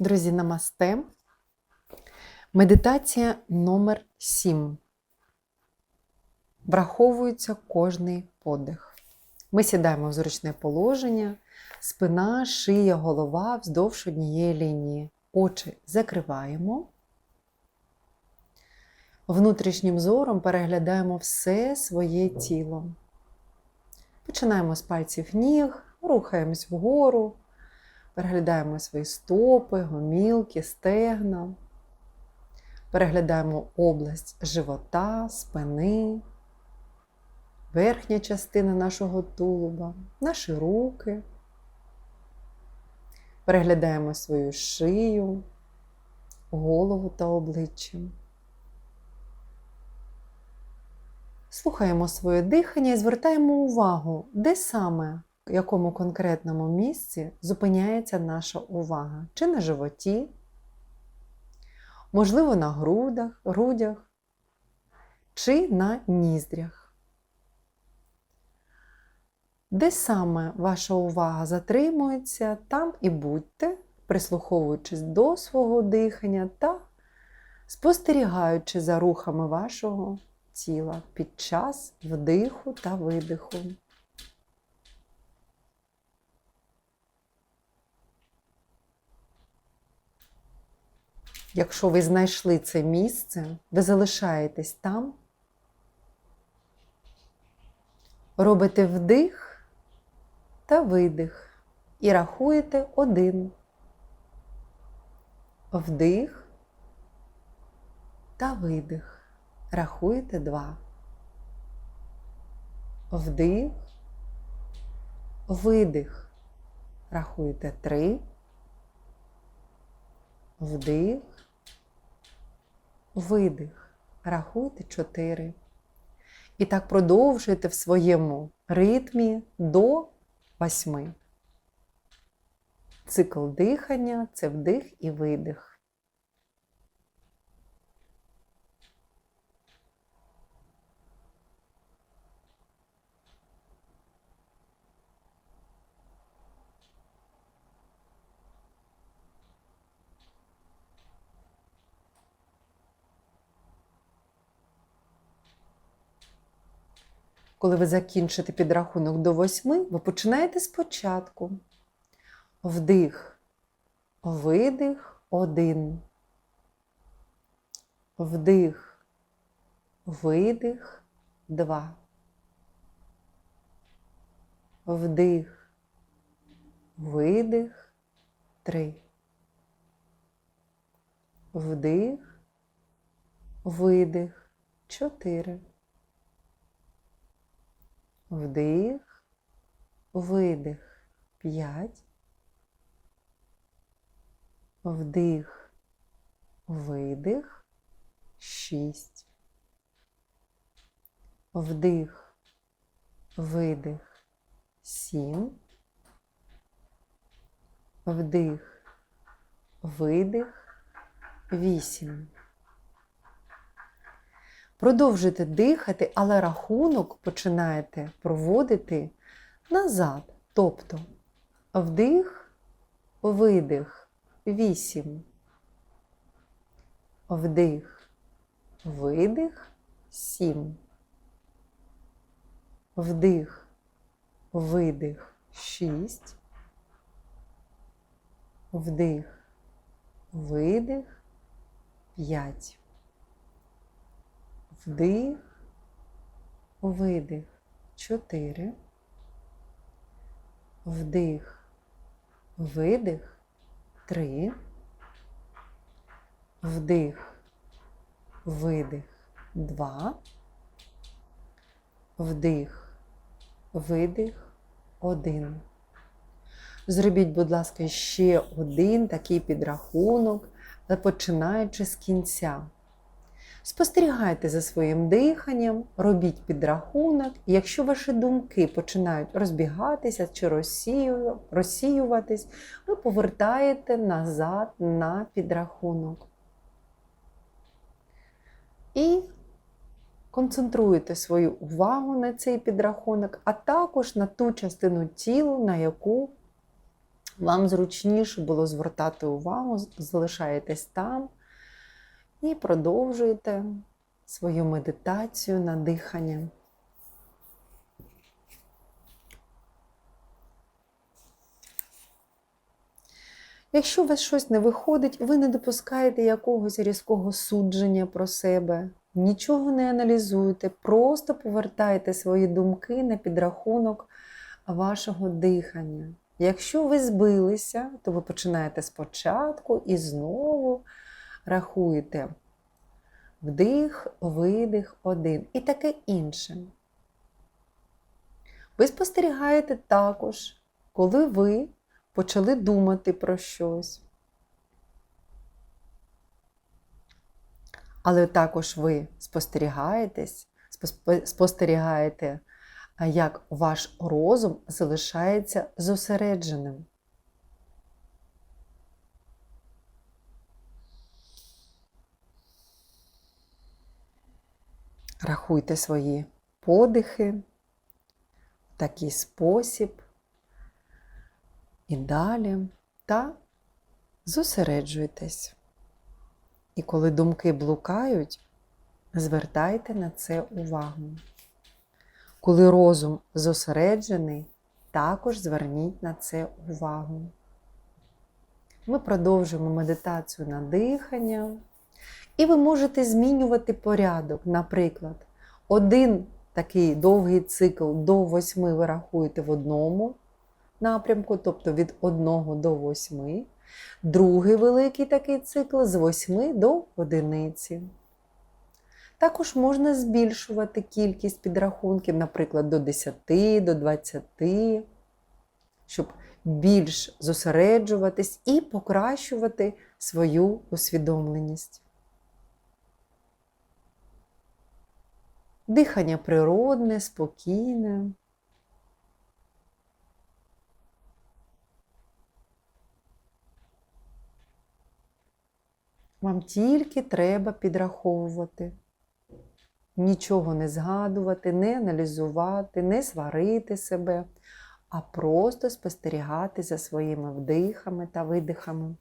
Друзі, намасте. Медитація номер 7. Враховується кожний подих. Ми сідаємо в зручне положення, спина, шия, голова вздовж однієї лінії. Очі закриваємо. Внутрішнім зором переглядаємо все своє тіло. Починаємо з пальців ніг, рухаємось вгору, переглядаємо свої стопи, гомілки, стегна. Переглядаємо область живота, спини, верхня частина нашого тулуба, наші руки. Переглядаємо свою шию, голову та обличчя. Слухаємо своє дихання і звертаємо увагу, де саме, в якому конкретному місці зупиняється наша увага. Чи на животі, можливо, на грудах, грудях, чи на ніздрях. Де саме ваша увага затримується, там і будьте, прислуховуючись до свого дихання та спостерігаючи за рухами вашого тіла під час вдиху та видиху. Якщо ви знайшли це місце, ви залишаєтесь там, робите вдих та видих і рахуєте один. Вдих та видих. Рахуєте два. Вдих, видих. Рахуєте три. Вдих, видих. Рахуйте чотири. І так продовжуйте в своєму ритмі до восьми. Цикл дихання це вдих і видих. Коли ви закінчите підрахунок до восьми, ви починаєте спочатку. Вдих, видих, один. Вдих, видих, два. Вдих, видих, три. Вдих, видих, чотири. Вдих, видих, п'ять. Вдих, видих, шість. Вдих, видих, сім. Вдих, видих, вісім. Продовжуйте дихати, але рахунок починаєте проводити назад. Тобто вдих, видих, вісім. Вдих, видих, сім. Вдих, видих, шість. Вдих, видих, п'ять. Вдих, видих. Чотири. Вдих, видих. Три. Вдих, видих. Два. Вдих, видих. Один. Зробіть, будь ласка, ще один такий підрахунок, починаючи з кінця. Спостерігайте за своїм диханням, робіть підрахунок, і якщо ваші думки починають розбігатися чи розсіюватись, ви повертаєте назад на підрахунок. І концентруєте свою увагу на цей підрахунок, а також на ту частину тіла, на яку вам зручніше було звертати увагу, залишаєтесь там і продовжуєте свою медитацію на дихання. Якщо у вас щось не виходить, ви не допускаєте якогось різкого судження про себе, нічого не аналізуєте, просто повертаєте свої думки на підрахунок вашого дихання. Якщо ви збилися, то ви починаєте спочатку і знову рахуєте вдих, видих, один і таке інше. Ви спостерігаєте також, коли ви почали думати про щось. Але також ви спостерігаєтесь, спостерігаєте, як ваш розум залишається зосередженим. Рахуйте свої подихи в такий спосіб і далі та зосереджуйтесь. І коли думки блукають, звертайте на це увагу. Коли розум зосереджений, також зверніть на це увагу. Ми продовжуємо медитацію на дихання. І ви можете змінювати порядок. Наприклад, один такий довгий цикл до восьми ви рахуєте в одному напрямку, тобто від 1 до 8. Другий великий такий цикл з 8 до одиниці. Також можна збільшувати кількість підрахунків, наприклад, до 10, до 20, щоб більш зосереджуватись і покращувати свою усвідомленість. Дихання природне, спокійне. Вам тільки треба підраховувати, нічого не згадувати, не аналізувати, не сварити себе, а просто спостерігати за своїми вдихами та видихами.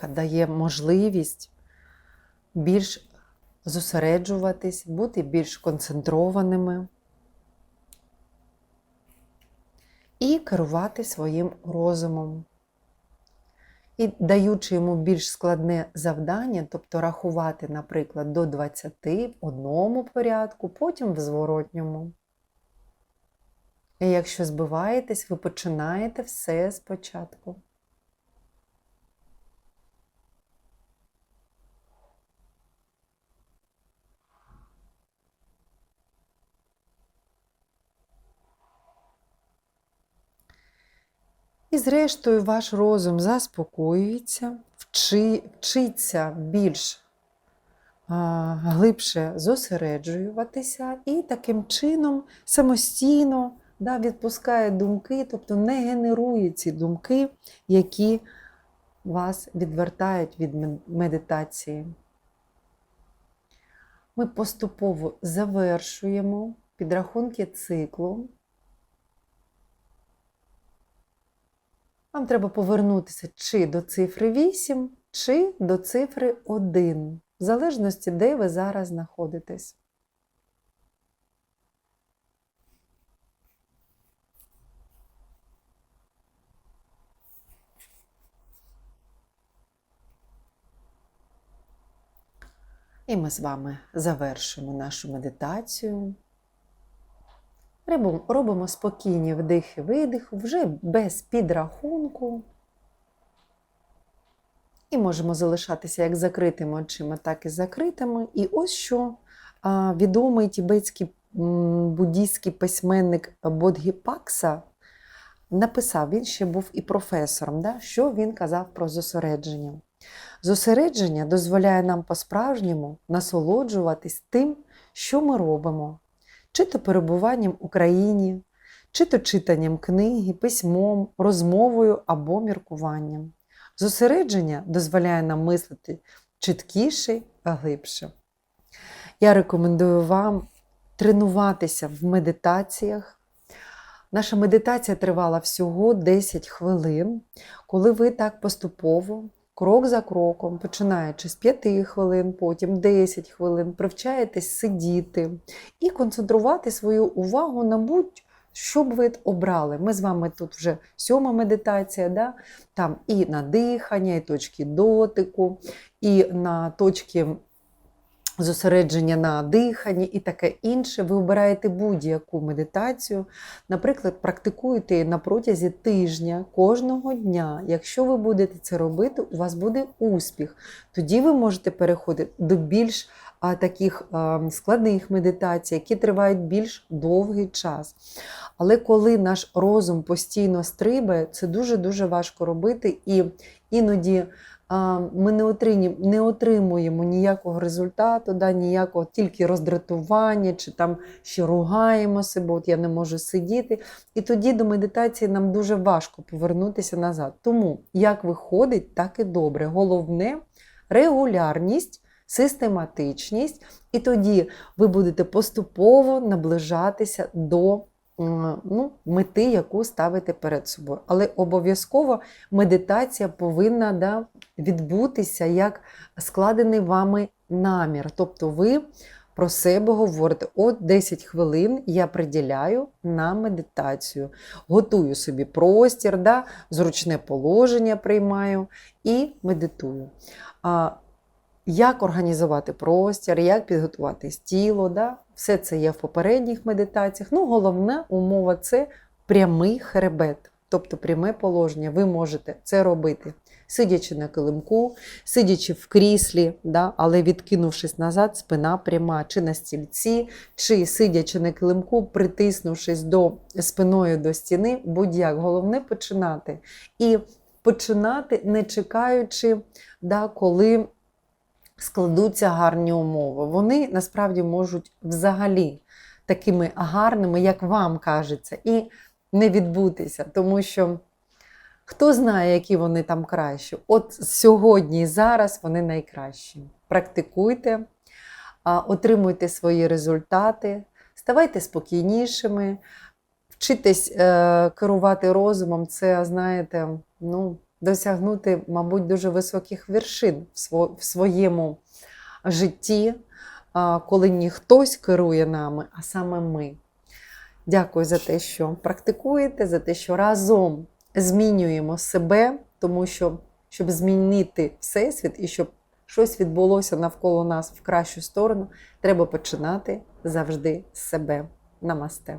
Практика дає можливість більш зосереджуватись, бути більш концентрованими і керувати своїм розумом. І даючи йому більш складне завдання, тобто рахувати, наприклад, до 20 в одному порядку, потім в зворотньому. І якщо збиваєтесь, ви починаєте все спочатку. І, зрештою, ваш розум заспокоюється, вчи, вчиться більш а, глибше зосереджуватися і таким чином самостійно да, відпускає думки, тобто не генерує ці думки, які вас відвертають від медитації. Ми поступово завершуємо підрахунки циклу. Вам треба повернутися чи до цифри 8, чи до цифри 1, в залежності, де ви зараз знаходитесь. І ми з вами завершимо нашу медитацію. Робимо спокійні вдихи, видихи, вже без підрахунку. І можемо залишатися як закритими очима, так і закритими. І ось що відомий тібетський буддійський письменник Бодгіпакса написав, він ще був і професором, да? що він казав про зосередження. Зосередження дозволяє нам по-справжньому насолоджуватись тим, що ми робимо чи то перебуванням в Україні, чи то читанням книги, письмом, розмовою або міркуванням. Зосередження дозволяє нам мислити чіткіше, глибше. Я рекомендую вам тренуватися в медитаціях. Наша медитація тривала всього 10 хвилин, коли ви так поступово, крок за кроком, починаючи з 5 хвилин, потім 10 хвилин, привчаєтесь сидіти і концентрувати свою увагу на будь що б ви обрали. Ми з вами тут вже сьома медитація, да? там і на дихання, і точки дотику, і на точки зосередження на диханні і таке інше. Ви обираєте будь-яку медитацію. Наприклад, практикуєте її на протязі тижня кожного дня. Якщо ви будете це робити, у вас буде успіх. Тоді ви можете переходити до більш таких складних медитацій, які тривають більш довгий час. Але коли наш розум постійно стрибає, це дуже-дуже важко робити, і іноді ми не отримуємо, не отримуємо ніякого результату, да, ніякого тільки роздратування, чи там ще ругаємо себе, от я не можу сидіти. І тоді до медитації нам дуже важко повернутися назад. Тому як виходить, так і добре. Головне регулярність. Систематичність, і тоді ви будете поступово наближатися до ну, мети, яку ставите перед собою. Але обов'язково медитація повинна да, відбутися як складений вами намір. Тобто ви про себе говорите, от 10 хвилин я приділяю на медитацію. Готую собі простір, да, зручне положення приймаю і медитую. Як організувати простір, як підготувати тіло. Да? Все це є в попередніх медитаціях. Ну, головна умова це прямий хребет, тобто пряме положення. Ви можете це робити, сидячи на килимку, сидячи в кріслі, да? але відкинувшись назад, спина пряма, чи на стільці, чи сидячи на килимку, притиснувшись до спиною до стіни, будь-як. Головне починати. І починати, не чекаючи, да, коли складуться гарні умови. Вони насправді можуть взагалі такими гарними, як вам кажеться, і не відбутися, тому що хто знає, які вони там кращі. От сьогодні і зараз вони найкращі. Практикуйте, отримуйте свої результати, ставайте спокійнішими. Вчитись е, керувати розумом, це, знаєте, ну, досягнути, мабуть, дуже високих вершин в своєму житті, коли не хтось керує нами, а саме ми. Дякую за те, що практикуєте, за те, що разом змінюємо себе, тому що, щоб змінити всесвіт і щоб щось відбулося навколо нас в кращу сторону, треба починати завжди з себе. Намасте.